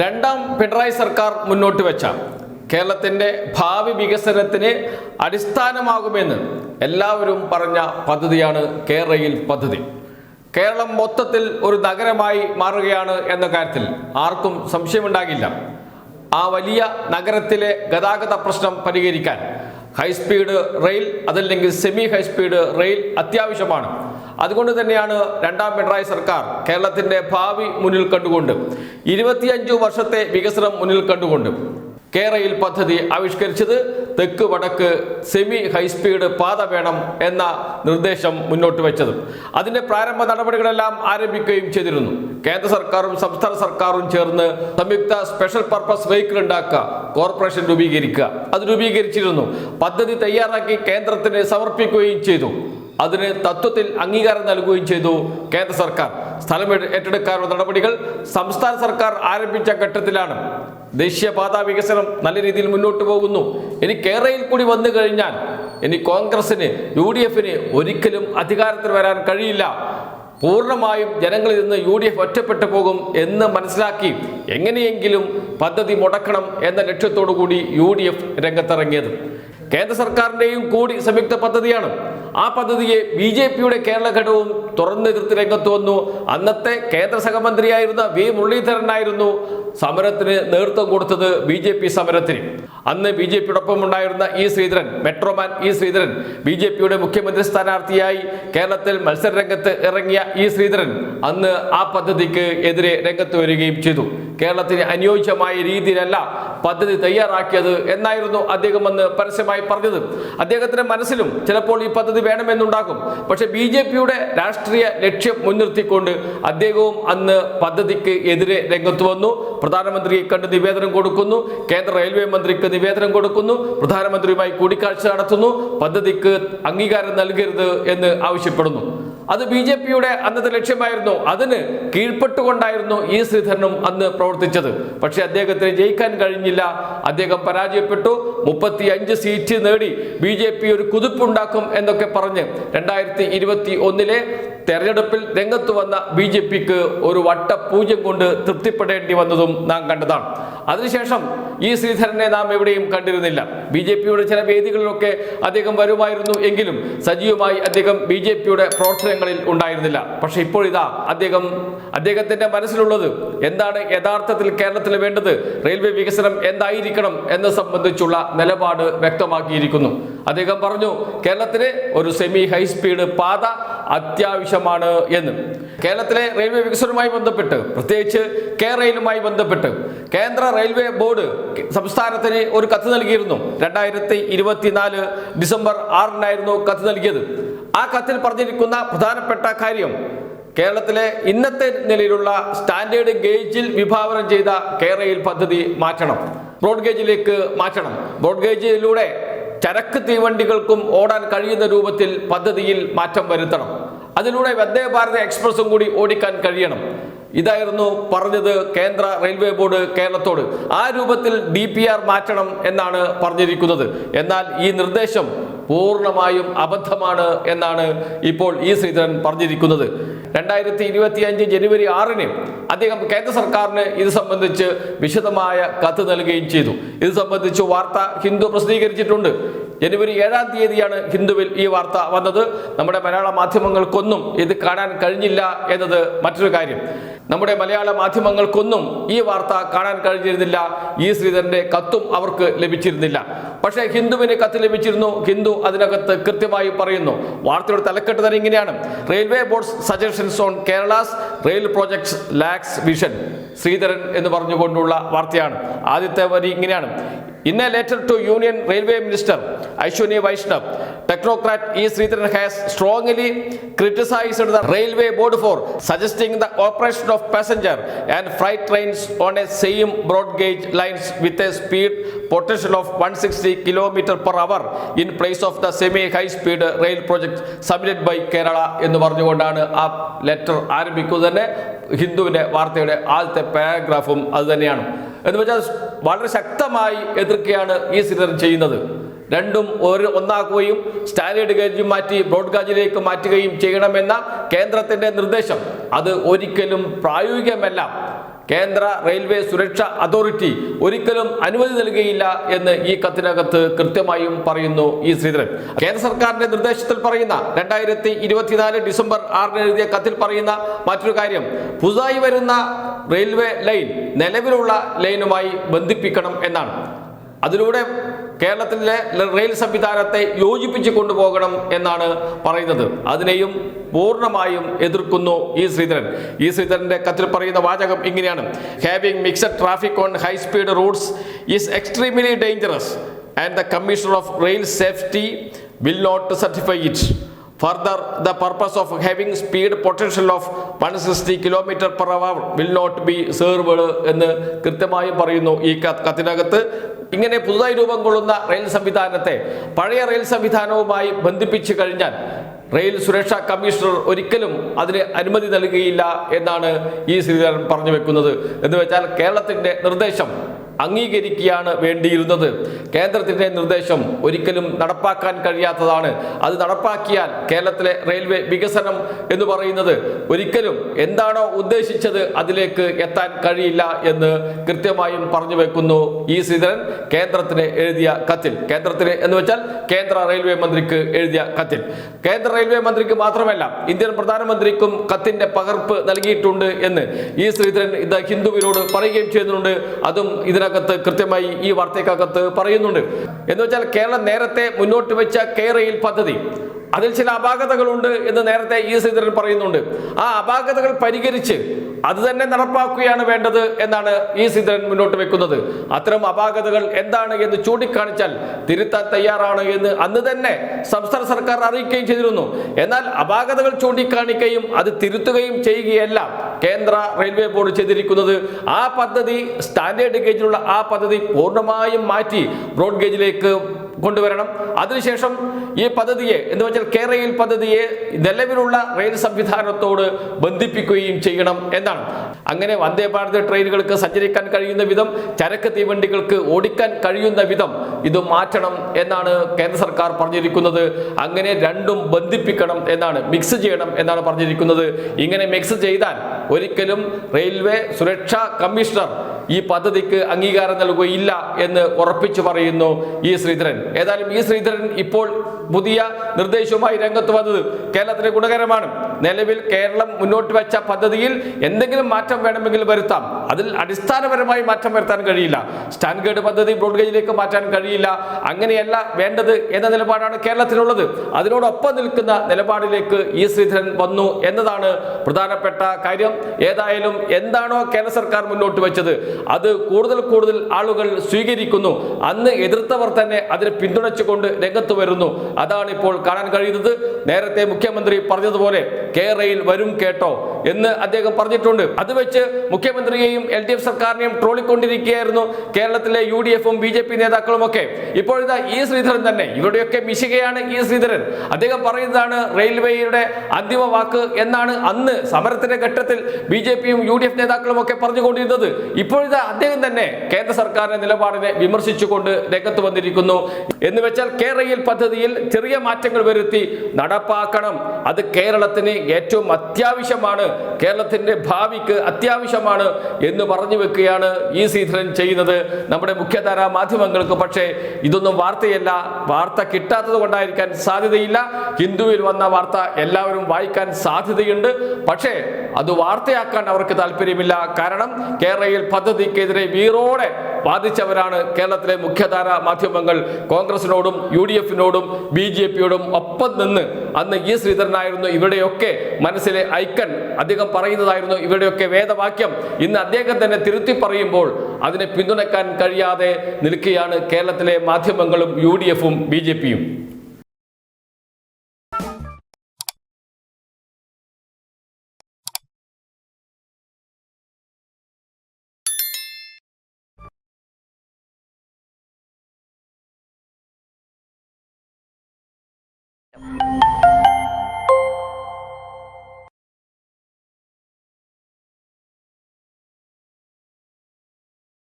രണ്ടാം പിണറായി സർക്കാർ മുന്നോട്ട് വെച്ച കേരളത്തിന്റെ ഭാവി വികസനത്തിന് അടിസ്ഥാനമാകുമെന്ന് എല്ലാവരും പറഞ്ഞ പദ്ധതിയാണ് കേരളയിൽ പദ്ധതി. കേരളം മൊത്തത്തിൽ ഒരു നഗരമായി മാറുകയാണ് എന്ന കാര്യത്തിൽ ആർക്കും സംശയമുണ്ടാകില്ല. ആ വലിയ നഗരത്തിലെ ഗതാഗത പ്രശ്നം പരിഹരിക്കാൻ ഹൈസ്പീഡ് റെയിൽ അതല്ലെങ്കിൽ സെമി ഹൈസ്പീഡ് റെയിൽ അത്യാവശ്യമാണ്. അതുകൊണ്ട് തന്നെയാണ് രണ്ടാം പിണറായി സർക്കാർ കേരളത്തിന്റെ ഭാവി മുന്നിൽ കണ്ടുകൊണ്ട് ഇരുപത്തിയഞ്ചു വർഷത്തെ വികസനം മുന്നിൽ കണ്ടുകൊണ്ട് കേരയിൽ പദ്ധതി ആവിഷ്കരിച്ചത് തെക്ക് വടക്ക് സെമി ഹൈസ്പീഡ് പാത വേണം എന്ന നിർദ്ദേശം മുന്നോട്ട് വെച്ചത്. അതിന്റെ പ്രാരംഭ നടപടികളെല്ലാം ആരംഭിക്കുകയും ചെയ്തിരുന്നു. കേന്ദ്ര സർക്കാരും സംസ്ഥാന സർക്കാരും ചേർന്ന് സംയുക്ത സ്പെഷ്യൽ പർപ്പസ് വെഹിക്കിൾ ഉണ്ടാക്കുക കോർപ്പറേഷൻ രൂപീകരിക്കുക. അത് രൂപീകരിച്ചിരുന്നു. പദ്ധതി തയ്യാറാക്കി കേന്ദ്രത്തിന് സമർപ്പിക്കുകയും ചെയ്തു. അതിന് തത്വത്തിൽ അംഗീകാരം നൽകുകയും ചെയ്തു കേന്ദ്ര സർക്കാർ. സ്ഥലം ഏറ്റ- ഏറ്റെടുക്കാനുള്ള നടപടികൾ സംസ്ഥാന സർക്കാർ ആരംഭിച്ച ഘട്ടത്തിലാണ്. ദേശീയപാത വികസനം നല്ല രീതിയിൽ മുന്നോട്ട് പോകുന്നു. ഇനി കേരളയിൽ കൂടി വന്നു കഴിഞ്ഞാൽ ഇനി കോൺഗ്രസിന് യു ഡി എഫിന് ഒരിക്കലും അധികാരത്തിൽ വരാൻ കഴിയില്ല. പൂർണമായും ജനങ്ങളിൽ നിന്ന് യു ഡി എഫ് ഒറ്റപ്പെട്ടു പോകും എന്ന് മനസ്സിലാക്കി എങ്ങനെയെങ്കിലും പദ്ധതി മുടക്കണം എന്ന ലക്ഷ്യത്തോടു കൂടി യു ഡി എഫ് രംഗത്തിറങ്ങിയത്. കേന്ദ്ര സർക്കാരിന്റെയും കൂടി സംയുക്ത പദ്ധതിയാണ് ആ പദ്ധതിയെ ബി ജെ പിയുടെ കേരള ഘടകവും തുറന്നെതിർത്ത് രംഗത്ത് വന്നു. അന്നത്തെ കേന്ദ്ര സഹമന്ത്രിയായിരുന്ന വി മുരളീധരനായിരുന്നു സമരത്തിന് നേതൃത്വം കൊടുത്തത് ബി ജെ പി സമരത്തിന്. അന്ന് ബി ജെ പിയോടൊപ്പം ഉണ്ടായിരുന്ന E Sreedharan metro man E Sreedharan B J പിയുടെ മുഖ്യമന്ത്രി സ്ഥാനാർത്ഥിയായി കേരളത്തിൽ മത്സര രംഗത്ത് ഇറങ്ങിയ ഇ ശ്രീധരൻ അന്ന് ആ പദ്ധതിക്ക് എതിരെ രംഗത്ത് വരികയും ചെയ്തു. കേരളത്തിന് അനുയോജ്യമായ രീതിയിലല്ല പദ്ധതി തയ്യാറാക്കിയത് എന്നായിരുന്നു അദ്ദേഹം അന്ന് പരസ്യമായി പറഞ്ഞത്. അദ്ദേഹത്തിന്റെ മനസ്സിലും ചിലപ്പോൾ ഈ പദ്ധതി വേണമെന്നുണ്ടാകും. പക്ഷെ ബി ജെ പിയുടെ രാഷ്ട്രീയ ലക്ഷ്യം മുൻനിർത്തിക്കൊണ്ട് അദ്ദേഹവും അന്ന് പദ്ധതിക്ക് എതിരെ രംഗത്ത് വന്നു. പ്രധാനമന്ത്രിയെ കണ്ട് നിവേദനം കൊടുക്കുന്നു. കേന്ദ്ര റെയിൽവേ മന്ത്രിക്ക് നിവേദനം കൊടുക്കുന്നു. പ്രധാനമന്ത്രിയുമായി കൂടിക്കാഴ്ച നടത്തുന്നു. പദ്ധതിക്ക് അംഗീകാരം നൽകരുത് എന്ന് ആവശ്യപ്പെടുന്നു. അത് ബി ജെ പിയുടെ അന്നത്തെ ലക്ഷ്യമായിരുന്നു. അതിന് കീഴ്പ്പെട്ടുകൊണ്ടായിരുന്നു ഇ ശ്രീധരനും അന്ന് പ്രവർത്തിച്ചത്. പക്ഷേ അദ്ദേഹത്തിന് ജയിക്കാൻ കഴിഞ്ഞില്ല. അദ്ദേഹം പരാജയപ്പെട്ടു. മുപ്പത്തി അഞ്ച് സീറ്റ് നേടി ബി ജെ പി ഒരു കുതിപ്പുണ്ടാക്കും എന്നൊക്കെ പറഞ്ഞ് രണ്ടായിരത്തി ഇരുപത്തി ഒന്നിലെ തെരഞ്ഞെടുപ്പിൽ രംഗത്ത് വന്ന ബി ജെ പിക്ക് ഒരു വട്ടപൂജ്യം കൊണ്ട് തൃപ്തിപ്പെടേണ്ടി വന്നതും നാം കണ്ടതാണ്. അതിനുശേഷം ഈ ശ്രീധരനെ നാം എവിടെയും കണ്ടിരുന്നില്ല. ബി ജെ പിയുടെ ചില വേദികളിലൊക്കെ അദ്ദേഹം വരുമായിരുന്നു എങ്കിലും സജീവമായി അദ്ദേഹം ബി ജെ പിയുടെ പ്രവർത്തനങ്ങളിൽ ഉണ്ടായിരുന്നില്ല. പക്ഷെ ഇപ്പോൾ ഇതാ അദ്ദേഹം അദ്ദേഹത്തിന്റെ മനസ്സിലുള്ളത് എന്താണ് യഥാർത്ഥത്തിൽ കേരളത്തിൽ വേണ്ടത്? റെയിൽവേ വികസനം എന്തായിരിക്കണം എന്ന് സംബന്ധിച്ചുള്ള നിലപാട് വ്യക്തമാക്കിയിരിക്കുന്നു. അദ്ദേഹം പറഞ്ഞു കേരളത്തിന് ഒരു സെമി ഹൈസ്പീഡ് പാത അത്യാവശ്യമാണ് എന്ന്. കേരളത്തിലെ റെയിൽവേ വികസനവുമായി ബന്ധപ്പെട്ട് പ്രത്യേകിച്ച് കെ റെയിലുമായി ബന്ധപ്പെട്ട് കേന്ദ്ര റെയിൽവേ ബോർഡ് സംസ്ഥാനത്തിന് ഒരു കത്ത് നൽകിയിരുന്നു. രണ്ടായിരത്തി ഇരുപത്തിനാല് ഡിസംബർ ആറിനായിരുന്നു കത്ത് നൽകിയത്. ആ കത്തിൽ പറഞ്ഞിരിക്കുന്ന പ്രധാനപ്പെട്ട കാര്യം കേരളത്തിലെ ഇന്നത്തെ നിലയിലുള്ള സ്റ്റാൻഡേർഡ് ഗേജിൽ വിഭാവനം ചെയ്ത കെ റെയിൽ പദ്ധതി മാറ്റണം. ബ്രോഡ് ഗേജിലേക്ക് മാറ്റണം. ബ്രോഡ് ഗേജിലൂടെ ചരക്ക് തീവണ്ടികൾക്കും ഓടാൻ കഴിയുന്ന രൂപത്തിൽ പദ്ധതിയിൽ മാറ്റം വരുത്തണം. അതിലൂടെ വന്ദേ ഭാരത് എക്സ്പ്രസും കൂടി ഓടിക്കാൻ കഴിയണം. ഇതായിരുന്നു പറഞ്ഞത് കേന്ദ്ര റെയിൽവേ ബോർഡ് കേരളത്തോട്. ആ രൂപത്തിൽ ഡി പി ആർ മാറ്റണം എന്നാണ് പറഞ്ഞിരിക്കുന്നത്. എന്നാൽ ഈ നിർദ്ദേശം പൂർണമായും അബദ്ധമാണ് എന്നാണ് ഇപ്പോൾ ഈ ശ്രീധരൻ പറഞ്ഞിരിക്കുന്നത്. രണ്ടായിരത്തി ഇരുപത്തി അഞ്ച് ജനുവരി ആറിന് അദ്ദേഹം കേന്ദ്ര സർക്കാരിന് ഇത് സംബന്ധിച്ച് വിശദമായ കത്ത് നൽകുകയും ചെയ്തു. ഇത് സംബന്ധിച്ച് വാർത്ത ഹിന്ദു പ്രസിദ്ധീകരിച്ചിട്ടുണ്ട്. ജനുവരി ഏഴാം തീയതിയാണ് ഹിന്ദുവിൽ ഈ വാർത്ത വന്നത്. നമ്മുടെ മലയാള മാധ്യമങ്ങൾക്കൊന്നും ഇത് കാണാൻ കഴിഞ്ഞില്ല എന്നത് മറ്റൊരു കാര്യം. നമ്മുടെ മലയാള മാധ്യമങ്ങൾക്കൊന്നും ഈ വാർത്ത കാണാൻ കഴിഞ്ഞിരുന്നില്ല. ഈ ശ്രീധരന്റെ കത്തും അവർക്ക് ലഭിച്ചിരുന്നില്ല. പക്ഷേ ഹിന്ദുവിന് കത്ത് ലഭിച്ചിരുന്നു. ഹിന്ദു അതിനകത്ത് കൃത്യമായി പറയുന്നു. വാർത്തയുടെ തലക്കെട്ട് തന്നെ ഇങ്ങനെയാണ്. Railway boards suggestions on Kerala's rail projects lacks vision Sreedharan എന്ന് പറഞ്ഞുകൊണ്ടുള്ള വാർത്തയാണ്. ആദ്യത്തെ വരി ഇങ്ങനെയാണ്. In letter to union railway minister Ashwini Vaishnaw. Technocrat E. Sreedharan has strongly criticised the railway board for suggesting the operation of passenger and flight trains on a same broad gauge lines with a speed potential of one sixty kilometre per hour in place of the semi high speed rail project submitted by Kerala എന്ന് പറഞ്ഞുകൊണ്ടാണ് ആ letter ആരംഭിക്കുന്നത് തന്നെ ഹിന്ദുവിന്റെ വാർത്തയുടെ ആദ്യത്തെ പാരഗ്രാഫും അത് തന്നെയാണ്. എന്ന് വെച്ചാൽ വളരെ ശക്തമായി എതിർക്കുകയാണ് ഈ ശ്രീധരൻ ചെയ്യുന്നത്. രണ്ടും ഒരു ഒന്നാക്കുകയും സ്റ്റാൻഡേർഡ് ഗേജ് മാറ്റി ബ്രോഡ് ഗേജിലേക്ക് മാറ്റുകയും ചെയ്യണമെന്ന കേന്ദ്രത്തിന്റെ നിർദ്ദേശം. അത് ഒരിക്കലും പ്രായോഗികമല്ല. കേന്ദ്ര റെയിൽവേ സുരക്ഷ അതോറിറ്റി ഒരിക്കലും അനുമതി നൽകുകയില്ല എന്ന് ഈ കത്തിനകത്ത് കൃത്യമായും പറയുന്നു ഇ ശ്രീധരൻ. കേന്ദ്ര സർക്കാരിന്റെ നിർദ്ദേശത്തിൽ പറയുന്ന രണ്ടായിരത്തി ഇരുപത്തിനാല് ഡിസംബർ ആറിന് എഴുതിയ കത്തിൽ പറയുന്ന മറ്റൊരു കാര്യം പുതുതായി വരുന്ന റെയിൽവേ ലൈൻ നിലവിലുള്ള ലൈനുമായി ബന്ധിപ്പിക്കണം എന്നാണ്. അതിലൂടെ കേരളത്തിലെ റെയിൽ സംവിധാനത്തെ യോജിപ്പിച്ച് കൊണ്ടുപോകണം എന്നാണ് പറയുന്നത്. അതിനെയും പൂർണമായും എതിർക്കുന്നു ഇ ശ്രീധരൻ. ഇ ശ്രീധരന്റെ കത്തിൽ പറയുന്ന വാചകം ഇങ്ങനെയാണ്. Having mixed traffic on high speed routes is extremely dangerous and the commissioner of rail safety will not certify it Further, the purpose of having speed potential of 160 km per hour will not be served എന്ന് കൃത്യമായും പറയുന്നു ഈ കത്തിനകത്ത്. ഇങ്ങനെ പുതുതായി രൂപം കൊള്ളുന്ന rail സംവിധാനത്തെ പഴയ റെയിൽ സംവിധാനവുമായി ബന്ധിപ്പിച്ചു കഴിഞ്ഞാൽ റെയിൽ സുരക്ഷാ കമ്മീഷണർ ഒരിക്കലും അതിന് അനുമതി നൽകുകയില്ല എന്നാണ് ഈ ശ്രീധരൻ പറഞ്ഞു വെക്കുന്നത്. എന്ന് വെച്ചാൽ കേരളത്തിന്റെ നിർദ്ദേശം അംഗീകരിക്കുകയാണ് വേണ്ടിയിരുന്നത്. കേന്ദ്രത്തിന്റെ നിർദ്ദേശം ഒരിക്കലും നടപ്പാക്കാൻ കഴിയാത്തതാണ്. അത് നടപ്പാക്കിയാൽ കേരളത്തിലെ റെയിൽവേ വികസനം എന്ന് പറയുന്നത് ഒരിക്കലും എന്താണോ ഉദ്ദേശിച്ചത് അതിലേക്ക് എത്താൻ കഴിയില്ല എന്ന് കൃത്യമായും പറഞ്ഞു വെക്കുന്നു ഇ ശ്രീധരൻ. കേന്ദ്രത്തിന് എഴുതിയ കത്തിൽ. കേന്ദ്രത്തിന് എന്ന് വെച്ചാൽ കേന്ദ്ര റെയിൽവേ മന്ത്രിക്ക് എഴുതിയ കത്തിൽ. കേന്ദ്ര റെയിൽവേ മന്ത്രിക്ക് മാത്രമല്ല ഇന്ത്യൻ പ്രധാനമന്ത്രിക്കും കത്തിന്റെ പകർപ്പ് നൽകിയിട്ടുണ്ട് എന്ന് ഇ ശ്രീധരൻ ഇത് ഹിന്ദുവിനോട് പറയുകയും ചെയ്യുന്നുണ്ട്. അതും ഇതിനകത്ത് കൃത്യമായി ഈ വാർത്തയ്ക്കകത്ത് പറയുന്നുണ്ട്. എന്ന് വെച്ചാൽ കേരളം നേരത്തെ മുന്നോട്ട് വെച്ച കെയർ പദ്ധതി. അതിൽ ചില അപാകതകളുണ്ട് എന്ന് നേരത്തെ ഈ ശ്രീധരൻ പറയുന്നുണ്ട്. ആ അപാകതകൾ പരിഹരിച്ച് അത് തന്നെ നടപ്പാക്കുകയാണ് വേണ്ടത് എന്നാണ് ഈ ശ്രീധരൻ മുന്നോട്ട് വെക്കുന്നത്. അത്തരം അപാകതകൾ എന്താണ് എന്ന് ചൂണ്ടിക്കാണിച്ചാൽ തിരുത്താൻ തയ്യാറാണ് എന്ന് അന്ന് തന്നെ സംസ്ഥാന സർക്കാർ അറിയിക്കുകയും ചെയ്തിരുന്നു. എന്നാൽ അപാകതകൾ ചൂണ്ടിക്കാണിക്കുകയും അത് തിരുത്തുകയും ചെയ്യുകയല്ല കേന്ദ്ര റെയിൽവേ ബോർഡ് ചെയ്തിരിക്കുന്നത്. ആ പദ്ധതി സ്റ്റാൻഡേർഡ് ഗേജിലുള്ള ആ പദ്ധതി പൂർണമായും മാറ്റി ബ്രോഡ് ഗേജിലേക്ക് കൊണ്ടുവരണം. അതിനുശേഷം ഈ പദ്ധതിയെ എന്ന് വെച്ചാൽ കേരയിൽ പദ്ധതിയെ നിലവിലുള്ള റെയിൽ സംവിധാനത്തോട് ബന്ധിപ്പിക്കുകയും ചെയ്യണം എന്നാണ്. അങ്ങനെ വന്ദേ ഭാരത് ട്രെയിനുകൾക്ക് സഞ്ചരിക്കാൻ കഴിയുന്ന വിധം ചരക്ക് തീവണ്ടികൾക്ക് ഓടിക്കാൻ കഴിയുന്ന വിധം ഇത് മാറ്റണം എന്നാണ് കേന്ദ്ര സർക്കാർ പറഞ്ഞിരിക്കുന്നത്. അങ്ങനെ രണ്ടും ബന്ധിപ്പിക്കണം എന്നാണ് മിക്സ് ചെയ്യണം എന്നാണ് പറഞ്ഞിരിക്കുന്നത്. ഇങ്ങനെ മിക്സ് ചെയ്താൽ ഒരിക്കലും റെയിൽവേ സുരക്ഷാ കമ്മീഷണർ ഈ പദ്ധതിക്ക് അംഗീകാരം നൽകുകയില്ല എന്ന് ഉറപ്പിച്ചു പറയുന്നു ഈ ശ്രീധരൻ. ഏതായാലും ഈ ശ്രീധരൻ ഇപ്പോൾ പുതിയ നിർദ്ദേശവുമായി രംഗത്ത് വന്നത് കേരളത്തിന് ഗുണകരമാണ്. നിലവിൽ കേരളം മുന്നോട്ട് വെച്ച പദ്ധതിയിൽ എന്തെങ്കിലും മാറ്റം വേണമെങ്കിൽ വരുത്താം. അതിൽ അടിസ്ഥാനപരമായി മാറ്റം വരുത്താൻ കഴിയില്ല. സ്റ്റാൻഡേർഡ് പദ്ധതി ബ്രോഡ്ഗേജിലേക്ക് മാറ്റാൻ കഴിയില്ല. അങ്ങനെയല്ല വേണ്ടത് എന്ന നിലപാടാണ് കേരളത്തിനുള്ളത് അതിനോടൊപ്പം നിൽക്കുന്ന നിലപാടിലേക്ക് ഇ ശ്രീധരൻ വന്നു എന്നതാണ് പ്രധാനപ്പെട്ട കാര്യം. ഏതായാലും എന്താണോ കേരള സർക്കാർ മുന്നോട്ട് വെച്ചത് അത് കൂടുതൽ കൂടുതൽ ആളുകൾ സ്വീകരിക്കുന്നു. അന്ന് എതിർത്തവർ തന്നെ അതിനെ പിന്തുണച്ചുകൊണ്ട് രംഗത്ത് വരുന്നു. അതാണ് ഇപ്പോൾ കാണാൻ കഴിയുന്നത്. നേരത്തെ മുഖ്യമന്ത്രി പറഞ്ഞതുപോലെ കേരളയിൽ വരും കേട്ടോ എന്ന് അദ്ദേഹം പറഞ്ഞിട്ടുണ്ട്. അത് വെച്ച് മുഖ്യമന്ത്രിയെയും എൽ ഡി എഫ് സർക്കാരിനെയും ട്രോളിക്കൊണ്ടിരിക്കുകയായിരുന്നു കേരളത്തിലെ യു ഡി എഫും ബി ജെ പി നേതാക്കളും ഒക്കെ ഇപ്പോഴിതാ ഈ ശ്രീധരൻ തന്നെ ഇവരുടെയൊക്കെ മിശികയാണ് ഈ ശ്രീധരൻ. അദ്ദേഹം പറയുന്നതാണ് റെയിൽവേയുടെ അന്തിമ വാക്ക് എന്നാണ് അന്ന് സമരത്തിന്റെ ഘട്ടത്തിൽ ബി ജെ പിയും യു ഡി എഫ് നേതാക്കളും ഒക്കെ പറഞ്ഞുകൊണ്ടിരുന്നത്. ഇപ്പോഴിതാ അദ്ദേഹം തന്നെ കേന്ദ്ര സർക്കാരിന്റെ നിലപാടിനെ വിമർശിച്ചുകൊണ്ട് രംഗത്ത് വന്നിരിക്കുന്നു. എന്ന് വെച്ചാൽ കേരളയിൽ പദ്ധതിയിൽ ചെറിയ മാറ്റങ്ങൾ വരുത്തി നടപ്പാക്കണം അത് കേരളത്തിന് ഏറ്റവും അത്യാവശ്യമാണ്. കേരളത്തിന്റെ ഭാവിക്ക് അത്യാവശ്യമാണ് എന്ന് പറഞ്ഞു വെക്കുകയാണ് ഈ ശ്രീധരൻ ചെയ്യുന്നത്. നമ്മുടെ മുഖ്യധാരാ മാധ്യമങ്ങൾക്ക് പക്ഷേ ഇതൊന്നും വാർത്തയല്ല. വാർത്ത കിട്ടാത്തത് കൊണ്ടായിരിക്കാൻ സാധ്യതയില്ല. ഹിന്ദുവിൽ വന്ന വാർത്ത എല്ലാവരും വായിക്കാൻ സാധ്യതയുണ്ട്. പക്ഷേ അത് വാർത്തയാക്കാൻ അവർക്ക് താല്പര്യമില്ല. കാരണം കേരളയിൽ പദ്ധതിക്കെതിരെ വീറോടെ വാദിച്ചവരാണ് കേരളത്തിലെ മുഖ്യധാര മാധ്യമങ്ങൾ കോൺഗ്രസിനോടും യു ഡി എഫിനോടും ബി ജെ പിയോടും ഒപ്പം നിന്ന് അന്ന് ഇ ശ്രീധരനായിരുന്നു. ഇവിടെയൊക്കെ മനസ്സിലെ ഐക്കൺ അദ്ദേഹം പറയുന്നതായിരുന്നു. ഇവിടെയൊക്കെ വേദവാക്യം ഇന്ന് അദ്ദേഹം തന്നെ തിരുത്തി പറയുമ്പോൾ അതിനെ പിന്തുണയ്ക്കാൻ കഴിയാതെ നിൽക്കുകയാണ് കേരളത്തിലെ മാധ്യമങ്ങളും യു ഡി എഫും ബി ജെ പിയും you